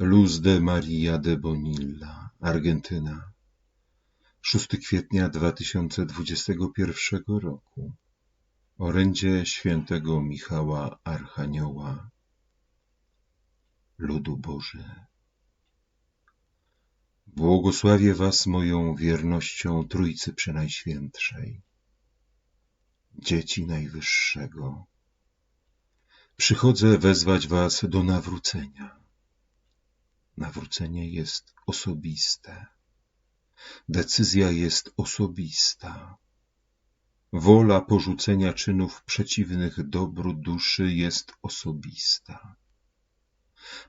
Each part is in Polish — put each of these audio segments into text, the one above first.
Luz de Maria de Bonilla, Argentyna, 6 kwietnia 2021 roku. Orędzie świętego Michała Archanioła, ludu Boży. Błogosławię Was moją wiernością Trójcy Przenajświętszej, dzieci Najwyższego. Przychodzę wezwać Was do nawrócenia Nawrócenie jest osobiste. Decyzja jest osobista. Wola porzucenia czynów przeciwnych dobru duszy jest osobista.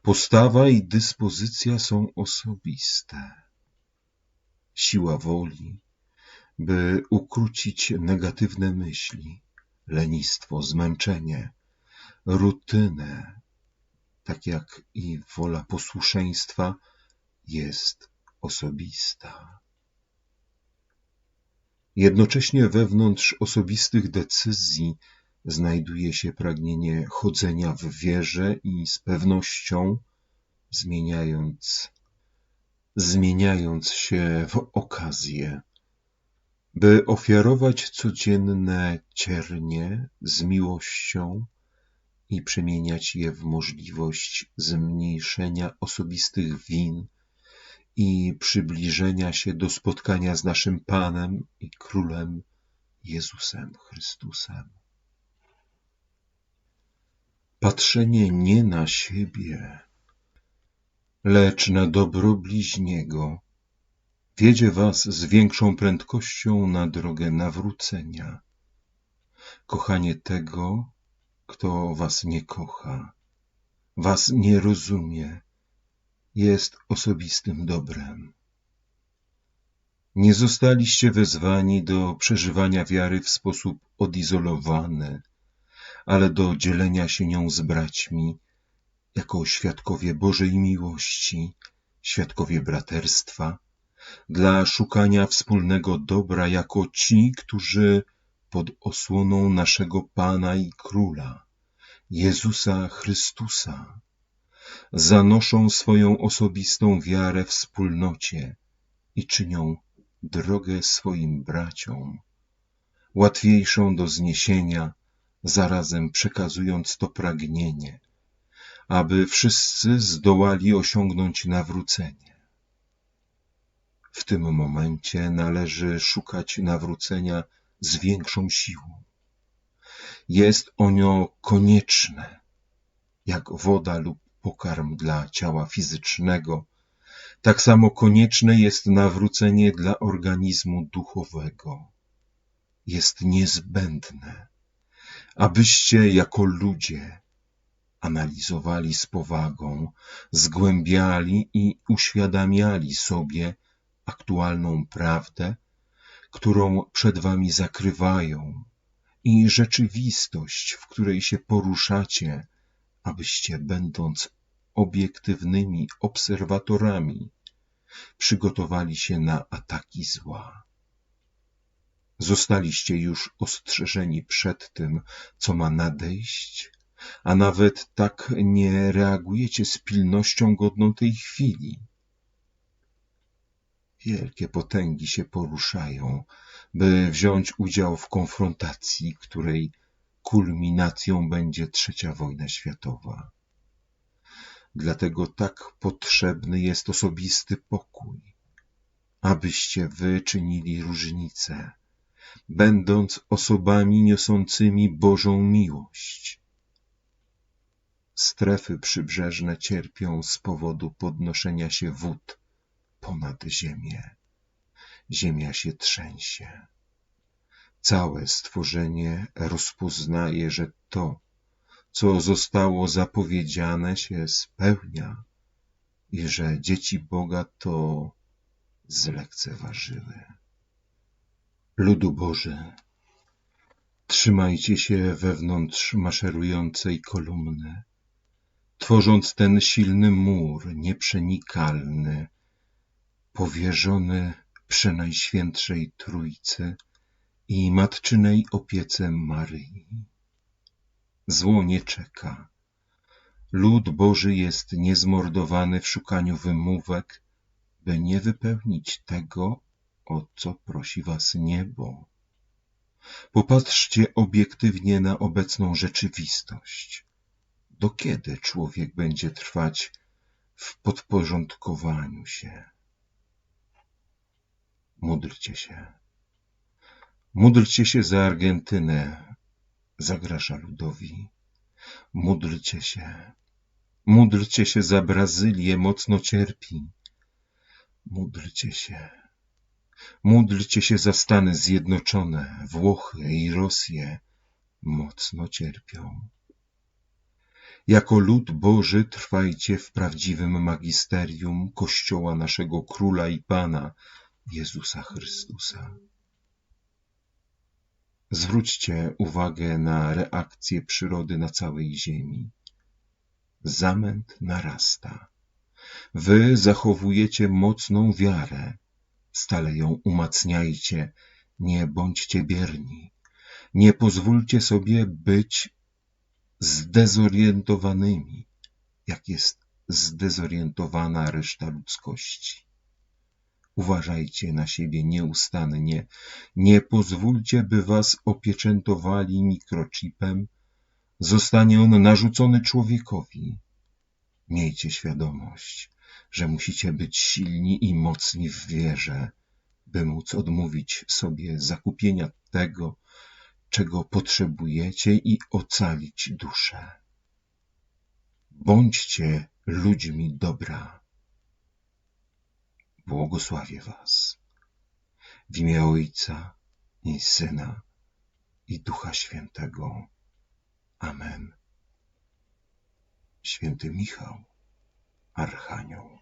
Postawa i dyspozycja są osobiste. Siła woli, by ukrócić negatywne myśli, lenistwo, zmęczenie, rutynę, tak jak i wola posłuszeństwa, jest osobista. Jednocześnie wewnątrz osobistych decyzji znajduje się pragnienie chodzenia w wierze i z pewnością, zmieniając, zmieniając się w okazję, by ofiarować codzienne ciernie z miłością, i przemieniać je w możliwość zmniejszenia osobistych win i przybliżenia się do spotkania z naszym Panem i Królem Jezusem Chrystusem. Patrzenie nie na siebie, lecz na dobro bliźniego wiedzie was z większą prędkością na drogę nawrócenia. Kochanie tego, kto was nie kocha, was nie rozumie, jest osobistym dobrem. Nie zostaliście wezwani do przeżywania wiary w sposób odizolowany, ale do dzielenia się nią z braćmi, jako świadkowie Bożej miłości, świadkowie braterstwa, dla szukania wspólnego dobra jako ci, którzy pod osłoną naszego Pana i Króla, Jezusa Chrystusa, zanoszą swoją osobistą wiarę wspólnocie i czynią drogę swoim braciom, łatwiejszą do zniesienia, zarazem przekazując to pragnienie, aby wszyscy zdołali osiągnąć nawrócenie. W tym momencie należy szukać nawrócenia z większą siłą. Jest ono konieczne, jak woda lub pokarm dla ciała fizycznego, tak samo konieczne jest nawrócenie dla organizmu duchowego. Jest niezbędne, abyście jako ludzie analizowali z powagą, zgłębiali i uświadamiali sobie aktualną prawdę którą przed wami zakrywają, i rzeczywistość, w której się poruszacie, abyście, będąc obiektywnymi obserwatorami, przygotowali się na ataki zła. Zostaliście już ostrzeżeni przed tym, co ma nadejść, a nawet tak nie reagujecie z pilnością godną tej chwili. Wielkie potęgi się poruszają, by wziąć udział w konfrontacji, której kulminacją będzie trzecia wojna światowa. Dlatego tak potrzebny jest osobisty pokój, abyście wy czynili różnicę, będąc osobami niosącymi Bożą miłość. Strefy przybrzeżne cierpią z powodu podnoszenia się wód ponad ziemię. Ziemia się trzęsie. Całe stworzenie rozpoznaje, że to, co zostało zapowiedziane, się spełnia i że dzieci Boga to zlekceważyły. Ludu Boży, trzymajcie się wewnątrz maszerującej kolumny, tworząc ten silny mur nieprzenikały powierzony Przenajświętszej Trójcy i matczynej opiece Maryi. Zło nie czeka, Lud Boży jest niezmordowany w szukaniu wymówek, by nie wypełnić tego, o co prosi was niebo. Popatrzcie obiektywnie na obecną rzeczywistość. Do kiedy człowiek będzie trwać w podporządkowaniu się? Módlcie się. Módlcie się za Argentynę, zagraża ludowi. Módlcie się. Módlcie się za Brazylię, mocno cierpi. Módlcie się. Módlcie się za Stany Zjednoczone, Włochy i Rosję, mocno cierpią. Jako lud Boży trwajcie w prawdziwym magisterium Kościoła naszego Króla i Pana, Jezusa Chrystusa. Zwróćcie uwagę na reakcję przyrody na całej ziemi. Zamęt narasta. Wy zachowujecie mocną wiarę, stale ją umacniajcie, nie bądźcie bierni. Nie pozwólcie sobie być zdezorientowanymi, jak jest zdezorientowana reszta ludzkości. Uważajcie na siebie nieustannie. Nie pozwólcie, by was opieczętowali mikrochipem. Zostanie on narzucony człowiekowi. Miejcie świadomość, że musicie być silni i mocni w wierze, by móc odmówić sobie zakupienia tego, czego potrzebujecie i ocalić duszę. Bądźcie ludźmi dobra. Błogosławię Was. W imię Ojca i Syna i Ducha Świętego. Amen. Święty Michał, Archanioł.